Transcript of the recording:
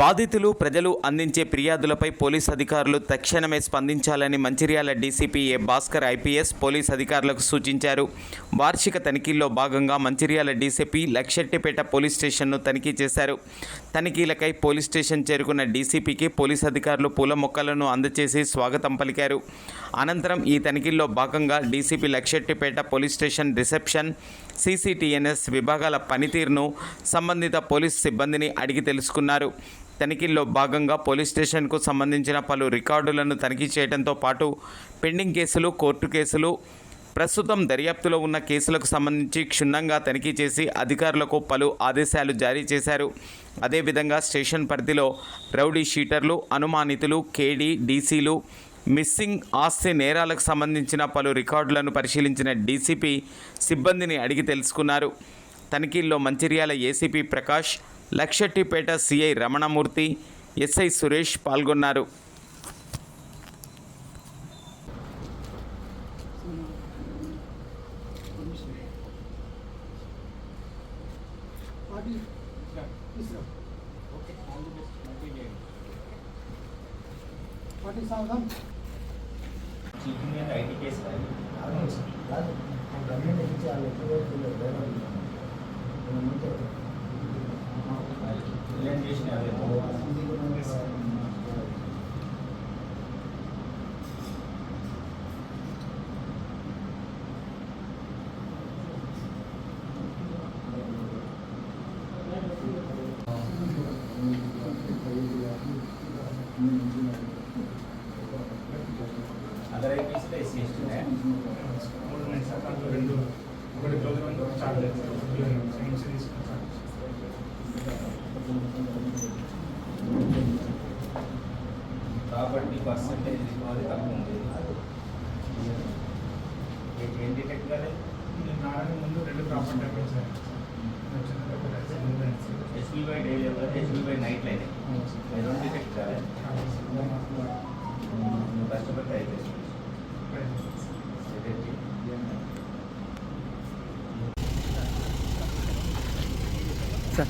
బాధితులు ప్రజలు అందించే ఫిర్యాదులపై పోలీస్ అధికారులు తక్షణమే స్పందించాలని Mancherial DCP A Bhaskar IPS police అధికారులకు సూచించారు. వార్షిక తనిఖీల్లో భాగంగా మంచిర్యాల డీసీపీ లక్షెట్టిపేట పోలీస్ స్టేషన్ను తనిఖీ చేశారు. తనిఖీలకై పోలీస్ స్టేషన్ చేరుకున్న డీసీపీకి పోలీస్ అధికారులు పూల మొక్కలను అందజేసి స్వాగతం పలికారు. అనంతరం ఈ తనిఖీల్లో భాగంగా DCP Luxettipet police station reception CCTNS విభాగాల పనితీరును సంబంధిత పోలీస్ సిబ్బందిని అడిగి తెలుసుకున్నారు. తనిఖీల్లో భాగంగా పోలీస్ స్టేషన్కు సంబంధించిన పలు రికార్డులను తనిఖీ చేయడంతో పాటు పెండింగ్ కేసులు కోర్టు కేసులు ప్రస్తుతం దర్యాప్తులో ఉన్న కేసులకు సంబంధించి క్షుణ్ణంగా తనిఖీ చేసి అధికారులకు పలు ఆదేశాలు జారీ చేశారు. అదేవిధంగా స్టేషన్ పరిధిలో రౌడీ షీటర్లు అనుమానితులు కేడీ డీసీలు మిస్సింగ్ ఆస్తి నేరాలకు సంబంధించిన పలు రికార్డులను పరిశీలించిన డీసీపీ సిబ్బందిని అడిగి తెలుసుకున్నారు. తనిఖీల్లో Mancherial ACP Prakash Luxettipet CI Ramanamurthy SI Suresh పాల్గొన్నారు. What is పార్టీ చీటింగ్ మీద ఐటీ కేసు చేసిన మూడు ఉన్నాయి సార్ దాంట్లో రెండు ఒకటి క్లోజ్ ఉంది ఒకటి చార్జ్ సైన్స్ తీసుకుంటాను ప్రాపర్టీ పర్సంటేజ్ రికవరీ తక్కువ ఉంది ఏ- ఏం డిటెక్ట్ కాలేదు నేను నారాయణ ముందు రెండు ప్రాపర్టీ అక్కడ sir HB by day level HB by night line రెండు డిటెక్ట్ కాలేదు дивіться.